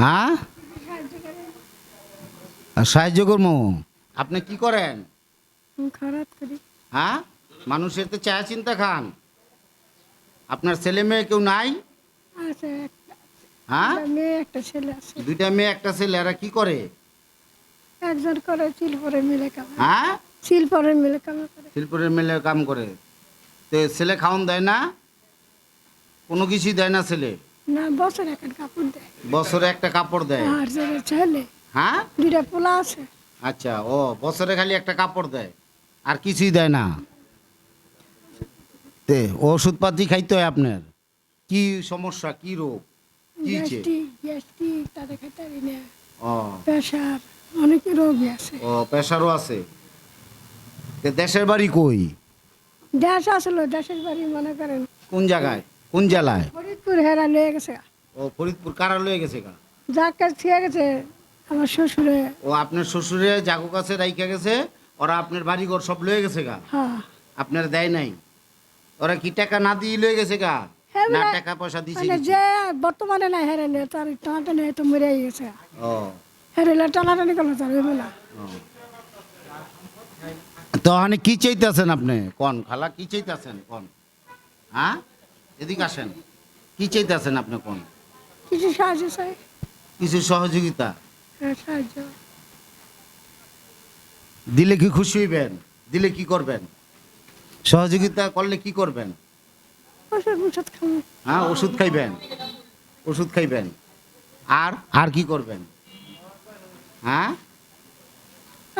হ্যাঁ? সাহায্য করব। আপনি কি করেন? খারাপ করি। হ্যাঁ? মানুষের তো চা চিন্তা খান। আপনার ছেলে মেয়ে কেউ নাই? হ্যাঁ? মেয়ে একটা ছেলে আছে। দুইটা মেয়ে একটা ছেলে এরা কি করে? একজন করে শিলপরে মিলে কাম হ্যাঁ? শিলপরে মিলে কাম করে। শিল্পের মেলে কাম করে। তো ছেলে খাওয়ান দেয় না? কোনো কিছুই দেয় না ছেলে। না বছর এখন কাপড় দেয়। বছরে একটা কাপড় দেয়? আর যারা ছেলে হ্যাঁ? দুইটা পোলা আছে। আচ্ছা ও বছরে খালি একটা কাপড় দেয় আর কিছুই দেয় না? তে ওষুধপাতি খাইতে হয় আপনার? কি সমস্যা কি রোগ? কি গ্যাস্ট্রিক গ্যাস্ট্রিক তাদের পারি না। ও। প্রেশার অনেক রোগী আছে। ও প্রেশারও আছে। তে দেশের বাড়ি কই? দেশ আসলো দেশের বাড়ি মনে করেন। কোন জায়গায়? কোন জেলায়? ফরিদপুর হেরা লয়ে গেছে ও ফরিদপুর কারা লয়ে গেছে গা? কাছে থেকে গেছে আমার শ্বশুরে। ও আপনার শ্বশুরে জাগু কাছে রাইখা গেছে ওরা আপনার বাড়ি ঘর সব লয়ে গেছে গা? হ্যাঁ। আপনার দেয় নাই? ওরা কি টাকা না দিয়ে লয়ে গেছে গা? হ্যাঁ, না টাকা পয়সা দিছে মানে যে বর্তমানে না হেরেলে তার টানাটানি তো মরে গেছে ও। হেরেলে টানাটানি করল তার না তো কি চাইতেছেন আপনি? কোন খালা কি চাইতেছেন? কোন? হ্যাঁ? এদিকে আসেন। কি চাইতেছেন আপনি কোন? কিছু সাহায্য চাই। কিছু সহযোগিতা? হ্যাঁ, সাহায্য। দিলে কি খুশি হইবেন? দিলে কি করবেন? সহযোগিতা করলে কি করবেন? ওষুধ খাব। হ্যাঁ ওষুধ খাইবেন। ওষুধ খাইবেন। আর আর কি করবেন? হ্যাঁ?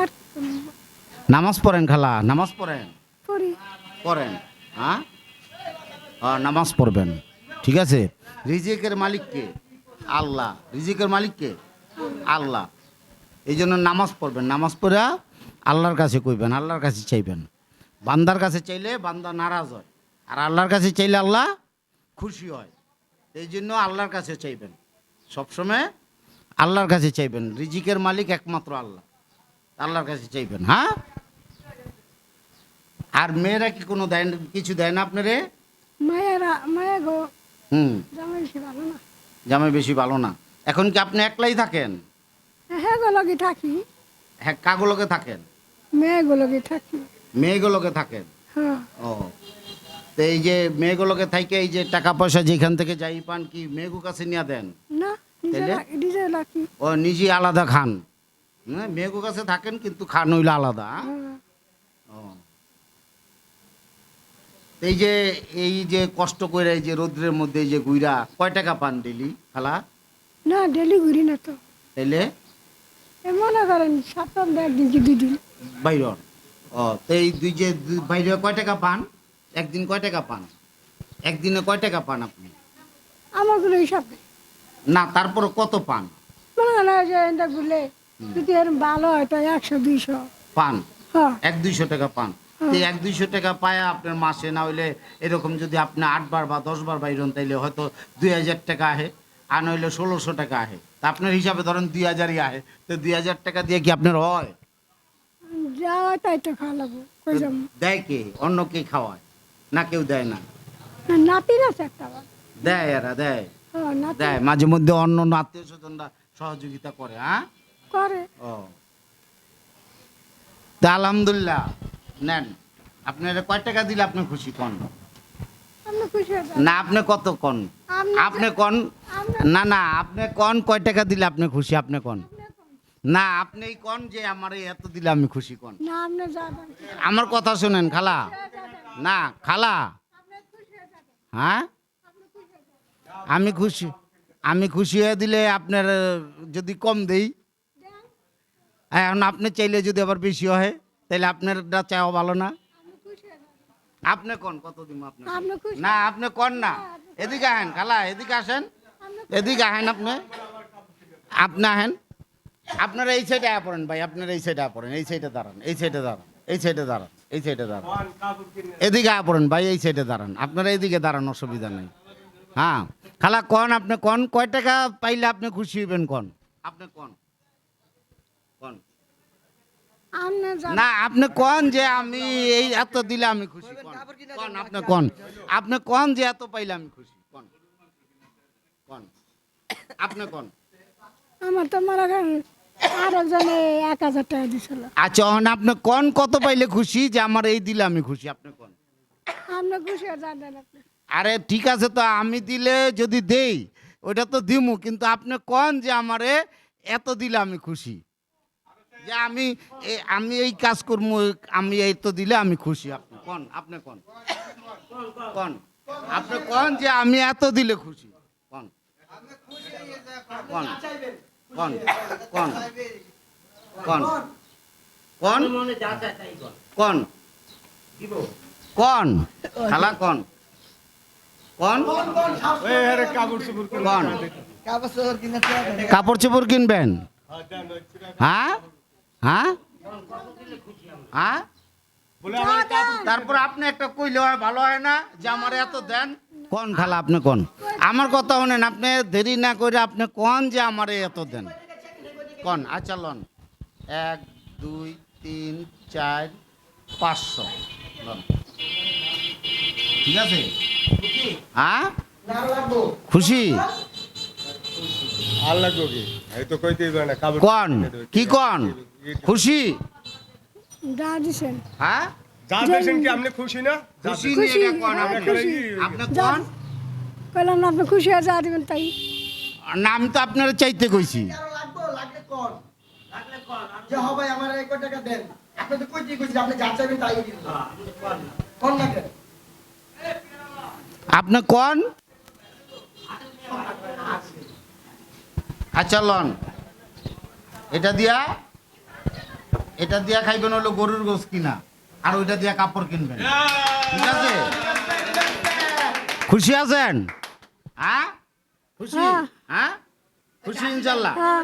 আর কি করব? নামাজ পড়েন খালা নামাজ পড়েন। পড়েন হ্যাঁ? নামাজ পড়বেন। ঠিক আছে? রিজিকের মালিককে আল্লাহ। রিজিকের মালিককে আল্লাহ। এই জন্য নামাজ পড়বেন। নামাজ পড়া আল্লাহর কাছে কইবেন, আল্লাহর কাছে চাইবেন। বান্দার কাছে চাইলে বান্দা নারাজ হয়, আর আল্লাহর কাছে চাইলে আল্লাহ খুশি হয়। এই জন্য আল্লাহর কাছে চাইবেন। সবসময় আল্লাহর কাছে চাইবেন। রিজিকের মালিক একমাত্র আল্লাহ। আল্লাহর কাছে চাইবেন হ্যাঁ? আর মেয়েরা কি কোনো দেয় কিছু দেয় না আপনারে? মায়েরা মায়া গো হুম। জামাই সে ভালো না। জামাই বেশি ভালো না। এখন কি আপনি একলাই থাকেন? হ্যাঁ গুলোকে থাকি। হ্যাঁ কাগুলোকে থাকেন? মেয়েগুলোকে থাকি। মেয়েগুলোকে থাকেন? হ্যাঁ। ও। তো এই যে মেয়েগুলোকে থাকে এই যে টাকা পয়সা যেখান থেকে যাই পান কি মেয়েগু কাছে নিয়ে দেন? না নিজে রাখি- ও নিজে আলাদা খান। হ্যাঁ মেয়েগু কাছে থাকেন কিন্তু খান হইলে আলাদা হ্যাঁ? ও। এই যে এই যে কষ্ট করে এই যে রৌদ্রের মধ্যে এই যে গুইরা কয় টাকা পান ডেলি খালা? না ডেলি ঘুরি না তো। তাইলে? মনে করেন সপ্তাহ একদিন কি দুই দিন। বাইরন। ও তো এই দুই যে বাইরে কয় টাকা পান? একদিন কয় টাকা পান? একদিনে কয় টাকা পান আপনি? আমার কোনো হিসাব। নেই না তারপরে কত পান? মনে হয় না যে এটা ঘুরলে যদি এরকম ভালো হয় তো একশো দুইশো। পান? হ্যাঁ। এক দুইশো টাকা পান। এই এক দুইশো টাকা পায় আপনার মাসে না হইলে এরকম যদি আপনি আটবার বা দশবার বাইরন তাইলে হয়তো দুই হাজার টাকা আহে আর নইলে ষোলোশো টাকা আহে। তা আপনার হিসাবে ধরেন দুই হাজারই আহে তো দুই হাজার টাকা দিয়ে কি আপনার হয়? হয় দেয় কে? অন্য কে খাওয়ায়? না কেউ দেয় না? না আছে একটা দেয় এরা দেয়। হ্যাঁ দেয় মাঝে মধ্যে অন্য আত্মীয় স্বজনরা সহযোগিতা করে হ্যাঁ? করে। ও। তা আলহামদুলিল্লাহ। নেন আপনার কয় টাকা দিলে আপনি খুশি কন। না আপনি কত কন? আপনি কন? না না আপনি কন কয় টাকা দিলে আপনি খুশি আপনি কন? না আপনি কন যে আমার এই এত দিলে আমি খুশি কন। আমার কথা শুনেন খালা। না খালা। হ্যাঁ আমি খুশি আমি খুশি হয়ে দিলে আপনার যদি কম দেই। এখন আপনি চাইলে যদি আবার বেশি হয়। তাহলে আপনারটা চাওয়া ভালো না? আপনি কোন? কত দিব আপনি আপনি না আপনি কোন না? এদিকে আহেন খালা এদিকে আসেন। এদিকে আহেন আপনি। আপনি আহেন। আপনারা এই সাইডে আয়া পড়েন ভাই আপনারা এই সাইডে আয়া পড়েন। এই সাইডে দাঁড়ান এই সাইডে দাঁড়ান এই সাইডে দাঁড়ান এই সাইডে দাঁড়ান। এদিকে আয়া পড়েন ভাই এই সাইডে দাঁড়ান। আপনারা এইদিকে দাঁড়ান অসুবিধা নেই। হ্যাঁ। খালা কন আপনি কন? কয় টাকা পাইলে আপনি খুশি হইবেন কন? আপনি কন? কন? না আপনি কন যে আমি এই এত দিলে আমি খুশি কন। আপনি কন। আপনি কন যে এত পাইলে আমি খুশি কন। কন। আপনি কন। আমার তো করেন আর একজনে এক হাজার টাকা দিছিল। আচ্ছা আপনি কোন কত পাইলে খুশি যে আমার এই দিলে আমি খুশি আপনি কোন। আপনি খুশি জানেন আপনি। আরে ঠিক আছে তো আমি দিলে যদি দেই ওটা তো দিমু কিন্তু আপনি কোন যে আমারে এত দিলে আমি খুশি। যে আমি আমি এই কাজ করব আমি এই তো দিলে আমি খুশি। আপনি কোন? আপনি কোন? কোন? আপনি কোন যে আমি এত দিলে খুশি? কোন? কোন? কোন? কোন? কোন? কোন? কোন? কোন? খালা কোন? কোন? কোন? কাপড় চোপড় কিনবেন? হ্যাঁ? হ্যাঁ? হ্যাঁ? তারপর আপনি একটা কইলে হয় ভালো হয় না যে আমার এত দেন। কোন খালা আপনি কোন? আমার কথা শোনেন আপনি দেরি না করে আপনি কোন যে আমারে এত দেন? কোন? আচ্ছা লন। এক দুই তিন চার পাঁচশো। লন। ঠিক আছে? হ্যাঁ? খুশি? আল্লাহ গোগি এই তো কইতেই না কাবর কন? কি কন? খুশি? যা দিছেন হ্যাঁ? যা দেখছেন কি আপনি খুশি না? খুশি খুশি, নিয়ে কোন আপনি। আপনি কোন কইলাম না আপনি খুশি হয়ে যা দিবেন তাই। না আমি তো আপনার চাইতে কইছি। আরও লাগবো লাগলে কোন যে হবে আমার এক টাকা দেন। আপনি তো কইতে কইছি আপনি যা চাইবেন তাই দিন। কোন? লাগে আপনি কোন? আচ্ছা লন। এটা দিয়া। এটা দিয়া খাইবেন হলো গরুর গোস কিনা? আর ওইটা দিয়া কাপড় কিনবেন। ঠিক আছে? খুশি আছেন? হ্যাঁ? খুশি? হ্যাঁ। হ্যাঁ? খুশি ইনশাল্লাহ। হ্যাঁ।